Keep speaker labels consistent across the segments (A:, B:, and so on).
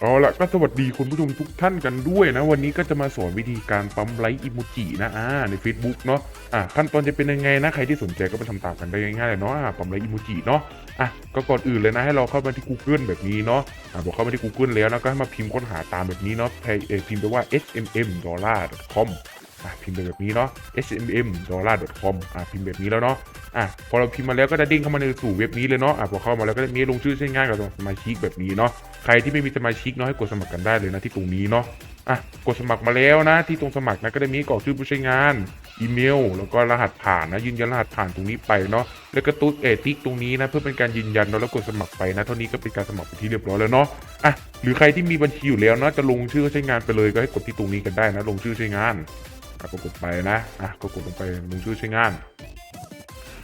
A: เอาละก็สวัสดีคุณผู้ชมทุกท่านกันด้วยนะ วันนี้ก็จะมาสอนวิธีการปั๊มไลค์อิโมจินะอ่าใน Facebook เนาะอ่าขั้นตอนจะเป็นยังไงนะใครที่สนใจก็ไปทำตามกันได้ง่ายๆเลยเนาะปั๊มไลค์อิโมจิเนาะอะก็ก่อนอื่นเลยนะให้เราเข้ามาที่ Google แบบนี้เนาะอ่าบอกเข้ามาที่ Google แล้วนะก็ให้มาพิมพ์ค้นหาตามแบบนี้เนาะพิมพ์ไปว่า smm dollar com อะพิมพ์แบบนี้เนาะ smm dollar com อะพิมพ์แบบนี้แล้วเนาะอะพอเราพิมพ์มาแล้วก็จะดิ้งเข้ามาในสู่เว็บนี้เลยเนาะอะพอเข้ามาแล้วก็จะมีลงชื่อใช้ง่ายกับสมาชิกแบบนี้เนาะใครที่ไม่มีสมาชิกเนาะให้กดสมัครกันได้เลยนะที่ตรงนี้เนาะอะกดสมัครมาแล้วนะ ที่ตรงสมัครนะก็จะมีกรอกชื่อผู้ใช้งานอีเมล แล้วก็รหัสผ่านนะยืนยันรหัสผ่านตรงนี้ไปเนาะแล้วก็ตุ๊ดเอติกตรงนี้นะเพื่อเป็นการยืนยันเนาะแล้วกดสมัครไปนะเท่านี้ก็เป็นการสมัครไปที่เรียบร้อยแล้วเนาะอะหรือใครที่มีบัญชีอยู่แล้วเนาะจะลงชื่อใช้งานไปเลยก็ให้กดที่ตรงนี้กันได้นะลงชื่อใช้งาน อะก็กดไปนะอะก็กดลงไปลงชื่อใช้งาน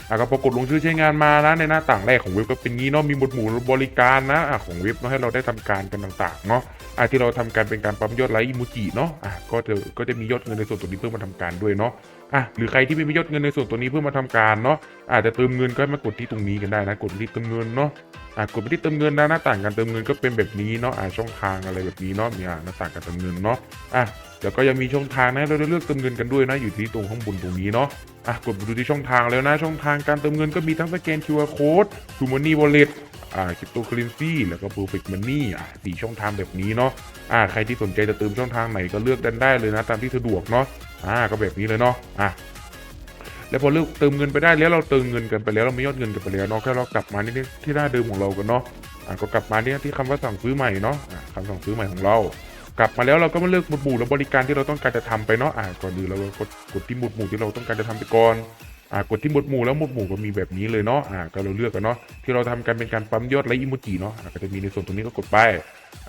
A: อะก็ปรากฏลงชื่อใช้งานมานะในหน้าต่างแรกของเว็บก็เป็นงี้เนาะมีหมวดหมู่บริการนะอะของเว็บเนาะให้เราได้ทำการกันต่างๆเนาะอะที่เราทำการเป็นการปั๊มยอดไลค์อิมูจิเนาะอะก็จะก็จะมียอดเงินในส่วนตัวนี้เพิ่มมาทำการด้วยเนาะ อะหรือใครที่ไม่มียอดเงินในส่วนตัวนี้เพื่อมาทำการเนาะอาจจะเติมเงินก็ให้มากดที่ตรงนี้กันได้นะกดที่เติมเงินเนาะอะกดไปที่เติมเงินนะหน้าต่างการเติมเงินก็เป็นแบบนี้เนาะอะช่องทางอะไรแบบนี้เนาะมีอะหน้าต่างการเติมเงินเนาะอะแล้วก็ยังมีช่องทางนะเราได้เลือกเติมเงินกันด้วยนะอยู่ที่ตรงข้างบนตรงนี้เนาะอะกดไปดูที่ช่องทางแล้วนะช่องทางการเติมเงินก็มีทั้งสแกน QR Code t o Money Wallet อ่า Cryptocurrency แล้วก็ Perfect Money อะสี่ช่องทางแบบนี้เนาะอ่าใครที่สนใจจะเติมช่องทางไหนก็เลือกดันได้เลยนะ ตามที่สะดวกเนาะ อ่าก็แบบนี้เลยเนาะอะแล้วพอเลือกเติมเงินไปได้แล้วเราเติมเงินกันไปแล้วเราไม่ยอดเงินกันไปแล้วเนาะแค่เรากลับมานี่ที่หน้าเดิมของเรากันเนาะอะก็กลับมาเนี่ยที่คำว่าสั่งซื้อใหม่เนาะอะคำสั่งซื้อใหม่ของเรา กลับมาแล้วเราก็มาเลือกหมวดหมู่และบริการที่เราต้องการจะทำไปเนาะอะก่อนอื่นเราก็กดกดที่หมวดหมู่ที่เราต้องการจะทำไปก่อน อ่ากดที่หมวดหมู่แล้วหมวดหมู่ก็มีแบบนี้เลยเนาะอ่าก็เราเลือกกันเนาะที่เราทำกันเป็นการปั๊มยอดไลค์อิโมจิเนาะอ่าก็จะมีในส่วนตรงนี้ก็กดไป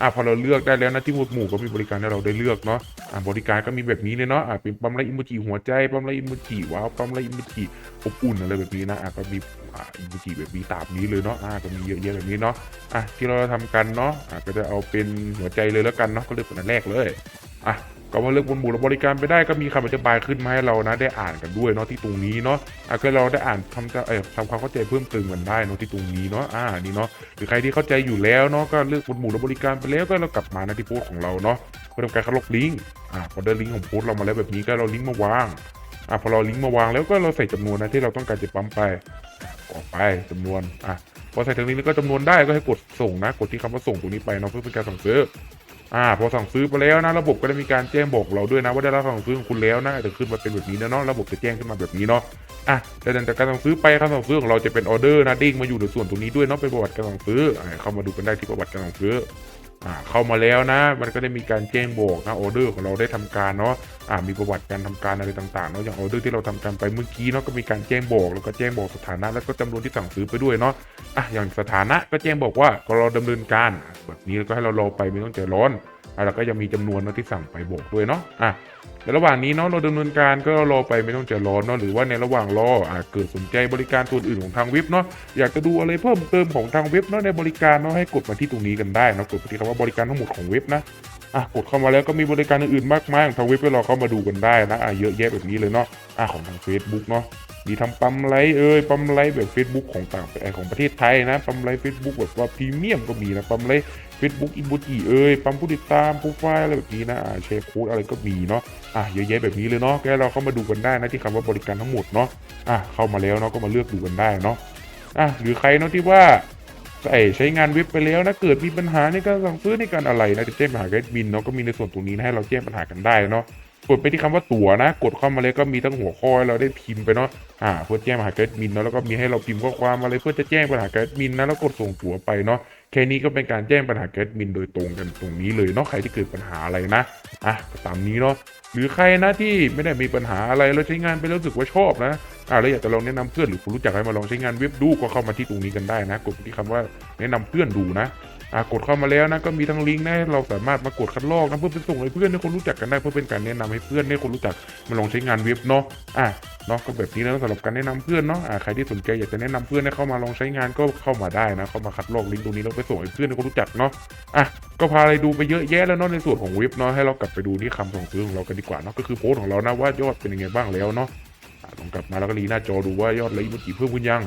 A: อ่าพอเราเลือกได้แล้วนะที่หมวดหมู่ก็มีบริการให้เราได้เลือกเนาะอ่าบริการก็มีแบบนี้เลยเนาะอ่าเป็นปั๊มไลค์อิโมจิหัวใจปั๊มไลค์อิโมจิว้าวปั๊มไลค์อิโมจิอบอุ่นอะไรแบบนี้นะอ่าก็มีอ่าอิโมจิแบบนี้ตามนี้เลยเนาะอ่าก็มีเยอะแยะแบบนี้เนาะอะที่เราทำกันเนาะอ่าก็จะเอาเป็นหัวใจเลยแล้วกันเนาะก็เลือกอันแรกเลย อะก็ว่าเลือกบนหมู่และบริการไปได้ก็มีคำอธิบายขึ้นมาให้เรานะได้อ่านกันด้วยเนาะที่ตรงนี้เนาะอะก็เราได้อ่านทำจะเออทำความเข้าใจเพิ่มเติมกันได้เนาะที่ตรงนี้เนาะอ่านี่เนาะหรือใครที่เข้าใจอยู่แล้วเนาะก็เลือกบนหมู่และบริการไปแล้วก็เรากลับมานที่โพสของเราเนาะเพื่อทำการคัดลอกลิงก์อ่าพอได้ลิงก์ของโพสเรามาแล้วแบบนี้ก็เราลิงก์มาวางอ่าพอเราลิงก์มาวางแล้วก็เราใส่จำนวนนะที่เราต้องการจะปั๊มไปออกไปจำนวนอะพอใส่ถึงนี้แล้วก็จำนวนได้ก็ให้กดส่งนะ กดที่คำว่าส่งตรงนี้ไปเนาะเพื่อเป็นการสั่งซื้อ อ่าพอสั่งซื้อไปแล้วนะระบบก็จะมีการแจ้งบอกเราด้วยนะว่าได้รับสั่งซื้อของคุณแล้วนะจะขึ้นมาเป็นแบบนี้นะเนาะระบบจะแจ้งขึ้นมาแบบนี้เนาะอะแต่หลังจากการสั่งซื้อไปคำสั่งซื้อของเราจะเป็นออเดอร์นะเด้งมาอยู่ในส่วนตรงนี้ด้วยเนาะเป็นประวัติการสั่งซื้อเข้ามาดูกันได้ที่ประวัติการสั่งซื้อ อ่าเข้ามาแล้วนะ มันก็ได้มีการแจ้งบอกนะออเดอร์ของเราได้ทำการเนาะอ่ามีประวัติการทำการอะไรต่างๆเนาะอย่างออเดอร์ที่เราทำการไปเมื่อกี้เนาะก็มีการแจ้งบอกแล้วก็แจ้งบอกสถานะแล้วก็จำนวนที่สั่งซื้อไปด้วยเนาะอะอย่างสถานะก็แจ้งบอกว่าก็รอดำเนินการแบบนี้แล้วก็ให้เรารอไปไม่ต้องใจร้อน แล้วก็ยังมีจำนวนเนาะที่สั่งไปบอกด้วยเนาะอะแต่ระหว่างนี้เนาะเราดำเนินการก็รอไปไม่ต้องใจร้อนเนาะหรือว่าในระหว่างรออะเกิดสนใจบริการตัวอื่นของทางเว็บเนาะอยากจะดูอะไรเพิ่มเติมของทางเว็บเนาะในบริการเนาะให้กดมาที่ตรงนี้กันได้เนาะกดไปที่คำว่าบริการทั้งหมดของเว็บนะอะกดเข้ามาแล้วก็มีบริการอื่นๆมากมายของทางเว็บให้เราเข้ามาดูกันได้นะอะเยอะแยะแบบนี้เลยเนาะอะของทาง Facebook เนาะ มีทำปั๊มไลค์เอ้ยปั๊มไลค์แบบ Facebook ของต่างประเทศของประเทศไทยนะปั๊มไลค์ Facebook แบบว่าพรีเมียมก็มีนะปั๊มไลค์ Facebook อินบูจิเอ้ยปั๊มผู้ติดตามโปรไฟล์อะไรแบบนี้นะอ่าแชร์โค้ดอะไรก็มีเนาะอะเยอะแยะแบบนี้เลยเนาะแกเราเข้ามาดูกันได้นะที่คำว่าบริการทั้งหมดเนาะอะเข้ามาแล้วเนาะก็มาเลือกดูกันได้เนาะอะหรือใครเนาะที่ว่าใช้ใช้งานเว็บไปแล้วนะเกิดมีปัญหาในการสั่งซื้อในการอะไรนะจะแจ้งปัญหากับแอดมินเนาะก็มีในส่วนตรงนี้นะให้เราแจ้งปัญหากันได้เนาะ กดไปที่คำว่าตั๋วนะ กดเข้ามาเลยก็มีทั้งหัวข้อให้เราได้พิมพ์ไปเนาะอ่าเพื่อแจ้งปัญหากับแอดมินเนาะแล้วก็มีให้เราพิมพ์ข้อความอะไรเพื่อจะแจ้งปัญหากับแอดมินนะแล้วกดส่งตั๋วไปเนาะแค่นี้ก็เป็นการแจ้งปัญหาแกดมินโดยตรงกันตรงนี้เลยเนาะใครที่เกิดปัญหาอะไรนะอะตามนี้เนาะหรือใครนะที่ไม่ได้มีปัญหาอะไรแล้วใช้งานไปแล้วรู้สึกว่าชอบนะอะแล้วอยากจะลองแนะนำเพื่อนหรือคุณรู้จักให้มาลองใช้งานเว็บดูก็เข้ามาที่ตรงนี้กันได้นะ กดไปที่คำว่าแนะนำเพื่อนดูนะ อะกดเข้ามาแล้วนะก็มีทั้งลิงก์นะเราสามารถมากดคัดลอกนะเพื่อไปส่งให้เพื่อนให้คนรู้จักกันได้เพื่อเป็นการแนะนำให้เพื่อนให้คนรู้จักมาลองใช้งานเว็บเนาะอะเนาะก็แบบนี้นะสำหรับการแนะนำเพื่อนเนาะอ่าใครที่สนใจอยากจะแนะนำเพื่อนให้เข้ามาลองใช้งานก็เข้ามาได้นะเข้ามาคัดลอกลิงก์ตรงนี้แล้วไปส่งให้เพื่อนให้เขารู้จักเนาะอะก็พาอะไรดูไปเยอะแยะแล้วเนาะในส่วนของเว็บเนาะให้เรากลับไปดูที่คำสั่งซื้อของเรากันดีกว่าเนาะก็คือโพสต์ของเรานะว่ายอดเป็นยังไงบ้างแล้วเนาะอะลองกลับมาแล้วก็รีหน้าจอดูว่ายอดไลค์มันกี่เพิ่มขึ้นยัง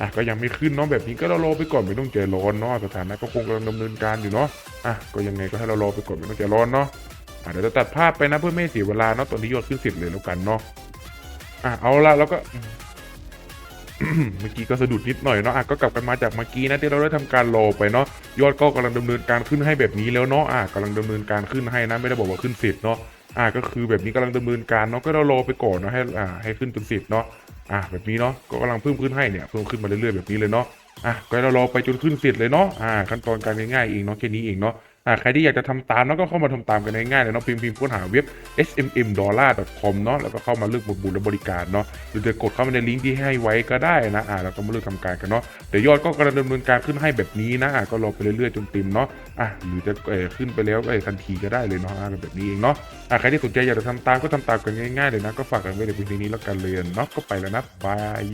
A: อะก็ยังไม่ขึ้นเนาะแบบนี้ก็เรารอไปก่อนไม่ต้องใจร้อนเนาะสถานะก็คงกำลังดำเนินการอยู่เนาะอะก็ยังไงก็ให้เรารอไปก่อนไม่ต้องใจร้อนเนาะอะเดี๋ยวจะตัดภาพไปนะเพื่อไม่ให้เสียเวลาเนาะตอนนี้ยอดขึ้นสร็จเลยแล้วกันเนาะอะเอาละแล้วก็เมื่อกี้ก็สะดุดนิดหน่อยเนาะอะก็กลับกันมาจากเมื่อกี้นะที่เราได้ทำการรอไปเนาะยอดก็กำลังดำเนินการขึ้นให้แบบนี้แล้วเนาะอะกำลังดำเนินการขึ้นให้นะไม่ได้บอกว่าขึ้นสร็จเนาะอะก็คือแบบนี้กำลังดำเนินการเนาะก็เรารอไปก่อนเนาะให้อ่าให้ขึ้นจนเสร็จเนาะ อะแบบนี้เนาะก็กำลังเพิ่มขึ้นให้เนี่ยเพิ่มขึ้นมาเรื่อยๆแบบนี้เลยเนาะอะก็เรารอไปจนขึ้นเสร็จเลยเนาะอะขั้นตอนการง่ายๆเองเนาะแค่นี้เองเนาะ อะใครที่อยากจะทำตามเนาะก็เข้ามาทำตามกันง่ายๆเลยเนาะพิมพ์พิมพ์ค้นหาเว็บ smmdollar.com เนาะแล้วก็เข้ามาเลือกบทบุญและบริการเนาะหรือจะกดเข้ามาในลิงก์ที่ให้ไว้ก็ได้นะอ่าแล้วก็มาเลือกทำการกันเนาะเดี๋ยวยอดก็กำลังดำเนินการขึ้นให้แบบนี้นะอ่าก็รอไปเรื่อยๆจนเต็มเนาะอะหรือจะเออขึ้นไปแล้วก็เออทันทีก็ได้เลยเนาะอ่าแบบนี้เองเนาะอะใครที่สนใจอยากจะทำตามก็ทำตามกันง่ายๆเลยนะก็ฝากกันไว้ในพียงเท่านี้แล้วกันเลยเนาะก็ไปแล้วนะบาย